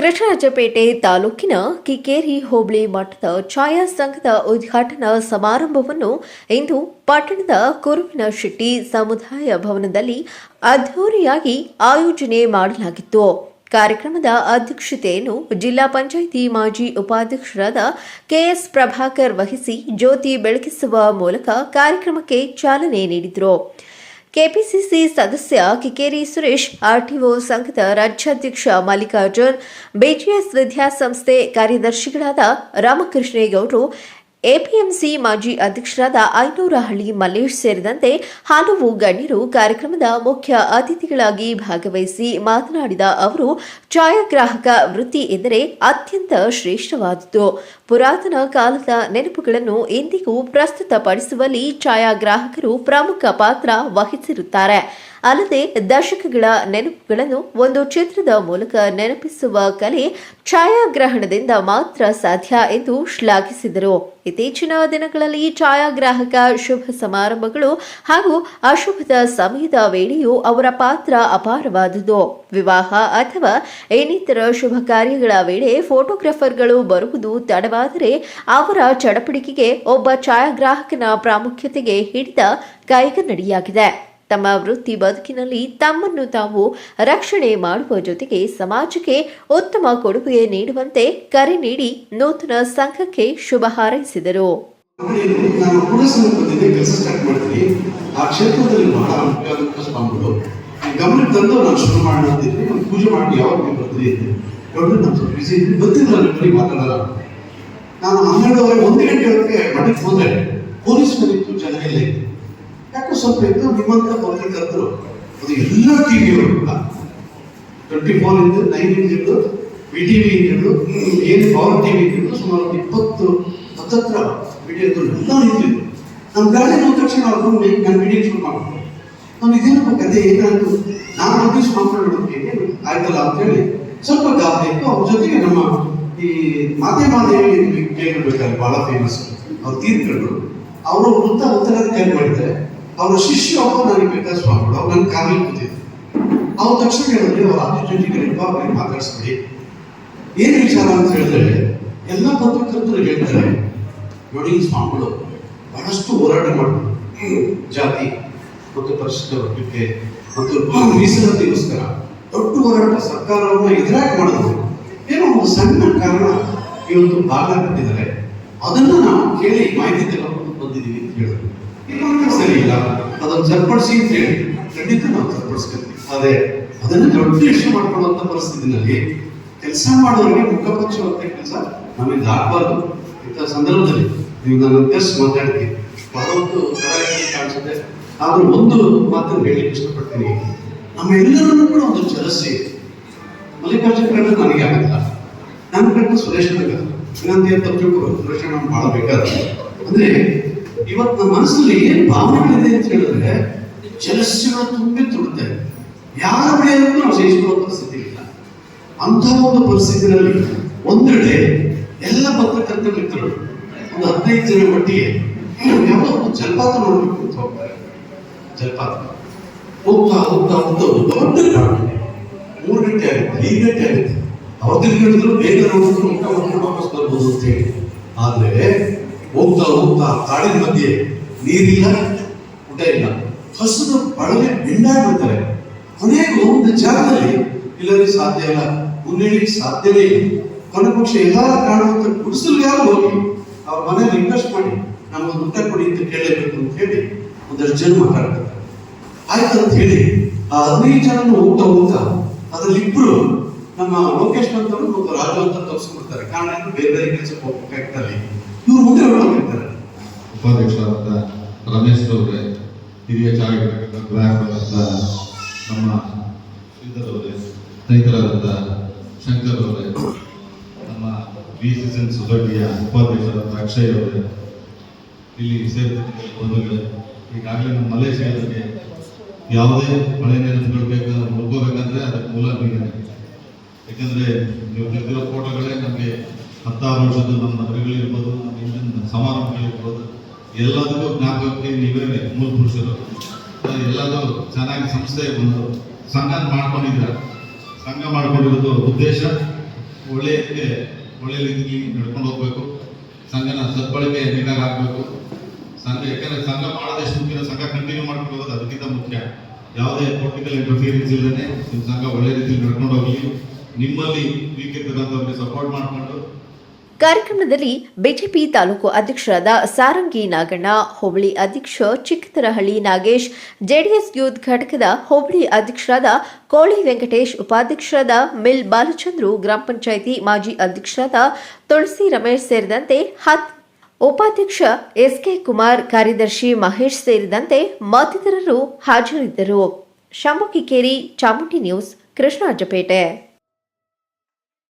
ಕೃಷ್ಣರಾಜಪೇಟೆ ತಾಲೂಕಿನ ಕಿಕೇರಿ ಹೋಬಳಿ ಮಠದ ಛಾಯಾ ಸಂಘದ ಉದ್ಘಾಟನಾ ಸಮಾರಂಭವನ್ನು ಇಂದು ಪಟ್ಟಣದ ಕುರುವಿನ ಶೆಟ್ಟಿ ಸಮುದಾಯ ಭವನದಲ್ಲಿ ಅದ್ಧೂರಿಯಾಗಿ ಆಯೋಜನೆ ಮಾಡಲಾಗಿತ್ತು. ಕಾರ್ಯಕ್ರಮದ ಅಧ್ಯಕ್ಷತೆಯನ್ನು ಜಿಲ್ಲಾ ಪಂಚಾಯಿತಿ ಮಾಜಿ ಉಪಾಧ್ಯಕ್ಷರಾದ ಕೆಎಸ್ ಪ್ರಭಾಕರ್ ವಹಿಸಿ ಜ್ಯೋತಿ ಬೆಳಗಿಸುವ ಮೂಲಕ ಕಾರ್ಯಕ್ರಮಕ್ಕೆ ಚಾಲನೆ ನೀಡಿದರು. ಕೆಪಿಸಿಸಿ ಸದಸ್ಯ ಕಿಕೇರಿ ಸುರೇಶ್ ಆರ್ಟಿಒ ಸಂಘದ ರಾಜ್ಯಾಧ್ಯಕ್ಷ ಮಲ್ಲಿಕಾರ್ಜುನ್ ಬಿಜಿಎಸ್ ವಿದ್ಯಾಸಂಸ್ಥೆ ಕಾರ್ಯದರ್ಶಿಗಳಾದ ರಾಮಕೃಷ್ಣೇಗೌಡರು ಎಪಿಎಂಸಿ ಮಾಜಿ ಅಧ್ಯಕ್ಷರಾದ ಐನೂರಹಳ್ಳಿ ಮಲ್ಲೇಶ್ ಸೇರಿದಂತೆ ಹಲವು ಗಣ್ಯರು ಕಾರ್ಯಕ್ರಮದ ಮುಖ್ಯ ಅತಿಥಿಗಳಾಗಿ ಭಾಗವಹಿಸಿ ಮಾತನಾಡಿದ ಅವರು, ಛಾಯಾಗ್ರಾಹಕ ವೃತ್ತಿ ಎಂದರೆ ಅತ್ಯಂತ ಶ್ರೇಷ್ಠವಾದುದು ಪುರಾತನ ಕಾಲದ ನೆನಪುಗಳನ್ನು ಎಂದಿಗೂ ಪ್ರಸ್ತುತಪಡಿಸುವಲ್ಲಿ ಛಾಯಾಗ್ರಾಹಕರು ಪ್ರಮುಖ ಪಾತ್ರ ವಹಿಸಿರುತ್ತಾರೆ. ಅಲ್ಲದೆ ದಶಕಗಳ ನೆನಪುಗಳನ್ನು ಒಂದು ಚಿತ್ರದ ಮೂಲಕ ನೆನಪಿಸುವ ಕಲೆ ಛಾಯಾಗ್ರಹಣದಿಂದ ಮಾತ್ರ ಸಾಧ್ಯ ಎಂದು ಶ್ಲಾಘಿಸಿದರು. ಇತ್ತೀಚಿನ ದಿನಗಳಲ್ಲಿ ಛಾಯಾಗ್ರಾಹಕ ಶುಭ ಸಮಾರಂಭಗಳು ಹಾಗೂ ಅಶುಭದ ಸಮಯದ ವೇಳೆಯೂ ಅವರ ಪಾತ್ರ ಅಪಾರವಾದುದು. ವಿವಾಹ ಅಥವಾ ಇನ್ನಿತರ ಶುಭ ಕಾರ್ಯಗಳ ವೇಳೆ ಫೋಟೋಗ್ರಾಫರ್ಗಳು ಬರುವುದು ತಡವಾದರೆ ಅವರ ಚಡಪಡಿಕೆಗೆ ಒಬ್ಬ ಛಾಯಾಗ್ರಾಹಕನ ಪ್ರಾಮುಖ್ಯತೆಗೆ ಹಿಡಿದ ಕೈಗನ್ನಡಿಯಾಗಿದೆ. ತಮ್ಮ ವೃತ್ತಿ ಬದುಕಿನಲ್ಲಿ ತಮ್ಮನ್ನು ತಾವು ರಕ್ಷಣೆ ಮಾಡುವ ಜೊತೆಗೆ ಸಮಾಜಕ್ಕೆ ಉತ್ತಮ ಕೊಡುಗೆ ನೀಡುವಂತೆ ಕರೆ ನೀಡಿ ನೂತನ ಸಂಘಕ್ಕೆ ಶುಭ ಹಾರೈಸಿದರು. ನಾನು ಹನ್ನೆರಡುವರೆ ಒಂದು ಗಂಟೆ ಹೊತ್ತಿಗೆ ಮಠಕ್ಕೆ ಹೋದ್ರೆ ಪೊಲೀಸ್ ಮನೆ ಜನರಿಲ್ಲ ಯಾಕೋ ಸ್ವಲ್ಪ ಇದ್ದು ನಿಮ್ಮಂತ ಪತ್ರಕರ್ತರು ಅದು ಎಲ್ಲ ಟಿವಿಯವರು ಟ್ವೆಂಟಿ ಫೋರ್ ಇಂದ ನೈನ್ ಇಂದ ಹಿಡಿದು ವಿ ಟಿ ವಿ ಹಿಡಿದು ಏನು ಪವರ್ ಟಿವಿ ಹಿಡಿದು ಸುಮಾರು ಇಪ್ಪತ್ತು ಹತ್ತತ್ರ ವಿಡಿಯೋಗಳು ಎಲ್ಲ ನಿಂತಿದ್ದು ನಮ್ಮ ಗಾಡಿ ಹೋದ ತಕ್ಷಣ ಅವ್ರು ನಾನು ವಿಡಿಯೋ ಶುರು ಮಾಡ್ಕೊಂಡು ನಾನು ಇದೇನಪ್ಪ ಕತೆ ಏನಾಯ್ತು ನಾನು ನೋಟಿಸ್ ಮಾತಾಡೋದಕ್ಕೆ ಆಯ್ತಲ್ಲ ಅಂತೇಳಿ ಸ್ವಲ್ಪ ಗಾದೆ ಇತ್ತು. ಅವ್ರ ಜೊತೆಗೆ ನಮ್ಮ ಈ ಮಾತೆ ಮಾದೇವಿ ಕೇಳಿರ್ಬೇಕಾದ್ರೆ ಬಹಳ ಫೇಮಸ್ ಅವ್ರು ತೀರ್ಕೊಂಡ್ರು ಅವರು ವೃತ್ತ ಕೈ ಮಾಡಿದ್ದಾರೆ. ಅವರ ಶಿಷ್ಯ ಅವರು ನನಗೆ ಬೇಕಾದ ಸ್ವಾಮಿಗಳು ಅವ್ರು ನನ್ನ ಕಾರಲ್ಲಿ ಕೂತಿದ್ರು. ಅವ್ರು ತಕ್ಷಣ ಹೇಳಿದ್ರೆ, ಅವ್ರ ಅಧಿಕಾರಿಗಳಿಪ್ಪ ಅವ್ರಿಗೆ ಮಾತಾಡಿಸ್ಬಿಡಿ. ಏನು ವಿಚಾರ ಅಂತ ಹೇಳಿದ್ರೆ, ಎಲ್ಲ ಪತ್ರಕರ್ತರು ಹೇಳ್ತಾರೆ, ನೋಡಿ ಈ ಸ್ವಾಮಿಗಳು, ಬಹಳಷ್ಟು ಹೋರಾಟ ಮಾಡಿದ್ರು ಜಾತಿ ಮತ್ತು ಪರಿಶಿಷ್ಟ ವರ್ಗಕ್ಕೆ ಮತ್ತು ಮೀಸಲಾತಿಗೋಸ್ಕರ ದೊಡ್ಡ ಹೋರಾಟ ಸರ್ಕಾರವನ್ನು ಎದುರಾಗಿ ಮಾಡಿದ್ರು ಏನೋ ಒಂದು ಸಣ್ಣ ಕಾರಣ ಇವತ್ತು ಭಾಗ ಕಟ್ಟಿದ್ದಾರೆ ಅದನ್ನು ನಾವು ಕೇಳಿ ಮಾಹಿತಿ ತಗೊಂಡು ಬಂದಿದ್ದೀವಿ ಅಂತ ಹೇಳಿದ್ರು. ಇನ್ನೊಂದು ಸರಿ ಇಲ್ಲ. ಅದನ್ನು ಸರಿಪಡಿಸಿ ಅಂತ ಹೇಳಿ ಖಂಡಿತ ನಾವು ಸರಿಪಡಿಸ್ಕೊಳ್ತೀವಿ ಅದೇ ಅದನ್ನು ದೊಡ್ಡ ಇಶ್ಯೂ ಮಾಡ್ಕೊಳ್ಳುವಂಥ ಪರಿಸ್ಥಿತಿನಲ್ಲಿ ಕೆಲಸ ಮಾಡೋರಿಗೆ ಮುಖಪಕ್ಷವಂತ ಕೆಲಸ ನಮಗೆ ಆಗಬಾರ್ದು. ಇಂಥ ಸಂದರ್ಭದಲ್ಲಿ ನೀವು ನನ್ನ ಜಸ್ಟ್ ಮಾತಾಡ್ತೀನಿ. ತಡವಾಗಿ ಕಾಣಿಸುತ್ತೆ. ಆದ್ರೂ ಒಂದು ಮಾತನ್ನು ಹೇಳಲಿಕ್ಕೆ ಇಷ್ಟಪಡ್ತೀನಿ. ನಮ್ಮ ಎಲ್ಲರನ್ನೂ ಕೂಡ ಒಂದು ಜಲಸಿ ಮಲ್ಲಿಕಾರ್ಜುನ ಕಂಡು ನನಗೆ ಆಗಲ್ಲ. ನನ್ನ ಕಂಡು ಸುರೇಶ್ ಆಗಲ್ಲ ಇನ್ನೊಂದು ತಪ್ಪು ಸುರೇಶ್ ನಾನು ಬಹಳ ಬೇಕಾದ ಅಂದ್ರೆ ಇವತ್ತು ಮನಸ್ಸಲ್ಲಿ ಏನ್ ಭಾವನೆಗಳಿದೆ ಅಂತ ಹೇಳಿದ್ರೆ ಜಲಸ್ಯಗಳು ತುಂಬಿ ತುಡುತ್ತೆ ಯಾರ ಬೆಳೆಯೋದಕ್ಕೂ ನಾವು ಸಹಿಸಿಕೊಳ್ಳೋ ಪರಿಸ್ಥಿತಿ ಇಲ್ಲ. ಅಂತ ಒಂದು ಪರಿಸ್ಥಿತಿನಲ್ಲಿ ಒಂದೆಡೆ ಎಲ್ಲ ಪತ್ರಕರ್ತ ಮಿತ್ರರು ಒಂದು ಹದಿನೈದು ಜನ ಒಟ್ಟಿಗೆ. ಯಾವುದೋ ಜಲಪಾತ ನೋಡ್ಬೇಕು ಅಂತ ಹೋಗ್ತಾರೆ. ಜಲಪಾತ. ಹೋಗ್ತಾ ಹೋಗ್ತಾ ಹೋಗ್ತಾ ದೊಡ್ಡ ಕಾಡು ಮೂರು ಗಂಟೆ ಆಗುತ್ತೆ, ಐದು ಗಂಟೆ ಆಗುತ್ತೆ. ಅವ್ರದ್ದು ಹೇಳಿದ್ರು ಬೇಗ ನೋಡಿದ್ರು ಮುಖ ಮಾಡ್ಕೊಂಡು ವಾಪಸ್ ಬರ್ಬೋದು ಅಂತ ಹೇಳಿ. ಆದ್ರೆ ಹೋಗ್ತಾ ಹೋಗ್ತಾ ಕಾಡಿನ ಮಧ್ಯೆ ನೀರಿಲ್ಲ. ಊಟ ಇಲ್ಲ. ಹಸುರು ಬಳಲೆ ಬೆಂಡಾಗ್ಬಿಡ್ತಾರೆ ಕೊನೆಗೆ ಒಂದು ಜಾಗದಲ್ಲಿ ಇಲ್ಲರಿ ಸಾಧ್ಯ ಇಲ್ಲ. ಮುನ್ನಡೆಯಕ್ಕೆ ಸಾಧ್ಯವೇ ಇಲ್ಲ. ಕೊನೆ ಪಕ್ಷ ಎಲ್ಲ ಕಾಣುವಂತ ಗುಡಿಸಲು ಯಾರು ಹೋಗಿ? ಅವ್ರ ಮನೇಲಿ ರಿಕ್ವೆಸ್ಟ್ ಮಾಡಿ ನಮ್ಮ ಊಟ ಕೊಡಿ ಅಂತ ಕೇಳಬೇಕು ಅಂತ ಹೇಳಿ ಒಂದಷ್ಟು ಜನ ಮಾತಾಡ್ತಾರೆ. ಆಯ್ತು ಅಂತ ಹೇಳಿ ಆ ಹದಿನೈದು ಜನ ಹೋಗ್ತಾ ಹೋಗ್ತಾ ಅದ್ರಲ್ಲಿ ಇಬ್ರು ನಮ್ಮ ಲೋಕೇಶ್ ಅಂತ ಮತ್ತು ರಾಜು ಅಂತ ತೋರಿಸ್ಕೊಡ್ತಾರೆ ಕಾರಣ ಬೇರೆ ಬೇರೆ ಕೆಲಸಕ್ಕೆ ಹೊರಡೋಗಿರ್ತಾರೆ ಉಪಾಧ್ಯಕ್ಷರಾದ ರಮೇಶ್ ಅವರೇ, ಹಿರಿಯ ಚಾರಿಟ ನಮ್ಮ ಶ್ರೀಧರ್ ಅವರೇ ಸ್ನೇಹಿತರಾದಂಥ ಶಂಕರ್ ಅವರೇ, ನಮ್ಮ ವಿ ಸಿಸನ್ ಸೊಸೈಟಿಯ ಉಪಾಧ್ಯಕ್ಷರಾದ ಅಕ್ಷಯ್ ಅವರೇ, ಇಲ್ಲಿ ಸೇರಿದಂತೆ ಈಗಾಗಲೇ ನಮ್ಮ ಮಲೇಷ್ಯಾದಲ್ಲಿ ಯಾವುದೇ ಮಳೆ ನೆನಪುಗಳು ಬೇಕಾ ಮುಳ್ಕೋಬೇಕಂದ್ರೆ ಅದಕ್ಕೆ ಮೂಲ ನೀರಿನ ಯಾಕಂದ್ರೆ ನೀವು ತೆಗೆದಿರೋ ಫೋಟೋಗಳೇ ನಮಗೆ ಹತ್ತಾರು ವರ್ಷದ ನಮ್ಮ ಮದುವೆಗಳಿರ್ಬೋದು, ನಮ್ಮ ಹಿಂದಿನ ಸಮಾರಂಭಗಳಿರ್ಬೋದು ಎಲ್ಲದಕ್ಕೂ ಜ್ಞಾಪಕಕ್ಕೆ ನೀವೇ ಮೂರು ಪುರುಷರು. ಎಲ್ಲದೂ ಚೆನ್ನಾಗಿ ಸಂಸ್ಥೆ ಬಂದು ಸಂಘ ಮಾಡ್ಕೊಂಡಿದ್ರೆ ಸಂಘ ಮಾಡ್ಕೊಂಡಿರೋದು ಉದ್ದೇಶ, ಒಳ್ಳೆಯದಕ್ಕೆ ಒಳ್ಳೆ ರೀತಿಯಲ್ಲಿ ನಡ್ಕೊಂಡು ಹೋಗ್ಬೇಕು. ಸಂಘನ ಸದ್ಬಳಕೆ ನೀಟಾಗಿ ಆಗಬೇಕು. ಸಂಘ ಯಾಕಂದ್ರೆ ಸಂಘ ಮಾಡೋದಷ್ಟು ಮುಖ್ಯ ಸಂಘ ಕಂಟಿನ್ಯೂ ಮಾಡ್ಕೊಂಡು ಹೋಗೋದು ಅದಕ್ಕಿಂತ ಮುಖ್ಯ. ಯಾವುದೇ ಪೊಲಿಟಿಕಲ್ ಇಂಟರ್ಫಿಯರೆನ್ಸ್ ಇಲ್ಲದೆ ನಿಮ್ಮ ಸಂಘ ಒಳ್ಳೆ ರೀತಿಯಲ್ಲಿ ನಡ್ಕೊಂಡು ಹೋಗಲಿ. ನಿಮ್ಮಲ್ಲಿ ವೀಕ್ ಇರ್ತಕ್ಕಂಥವ್ರಿಗೆ ಸಪೋರ್ಟ್ ಮಾಡಿಕೊಂಡು ಕಾರ್ಯಕ್ರಮದಲ್ಲಿ ಬಿಜೆಪಿ ತಾಲೂಕು ಅಧ್ಯಕ್ಷರಾದ ಸಾರಂಗಿ ನಾಗಣ್ಣ, ಹೋಬಳಿ ಅಧ್ಯಕ್ಷ ಚಿಕ್ಕತರಹಳ್ಳಿ ನಾಗೇಶ್, ಜೆಡಿಎಸ್ ಯೂತ್ ಘಟಕದ ಹೋಬಳಿ ಅಧ್ಯಕ್ಷರಾದ ಕೋಳಿ ವೆಂಕಟೇಶ್, ಉಪಾಧ್ಯಕ್ಷರಾದ ಮಿಲ್ ಬಾಲಚಂದ್ರು, ಗ್ರಾಮ ಪಂಚಾಯಿತಿ ಮಾಜಿ ಅಧ್ಯಕ್ಷರಾದ ತುಳಸಿ ರಮೇಶ್ ಸೇರಿದಂತೆ ಹತ್ ಉಪಾಧ್ಯಕ್ಷ ಎಸ್ಕೆ ಕುಮಾರ್, ಕಾರ್ಯದರ್ಶಿ ಮಹೇಶ್ ಸೇರಿದಂತೆ ಮತ್ತಿತರರು ಹಾಜರಿದ್ದರು. ಶಂಭು ಕಿಕ್ಕೇರಿ ಚಾಮುಂಡಿ ನ್ಯೂಸ್, ಕೃಷ್ಣಾಜಪೇಟೆ.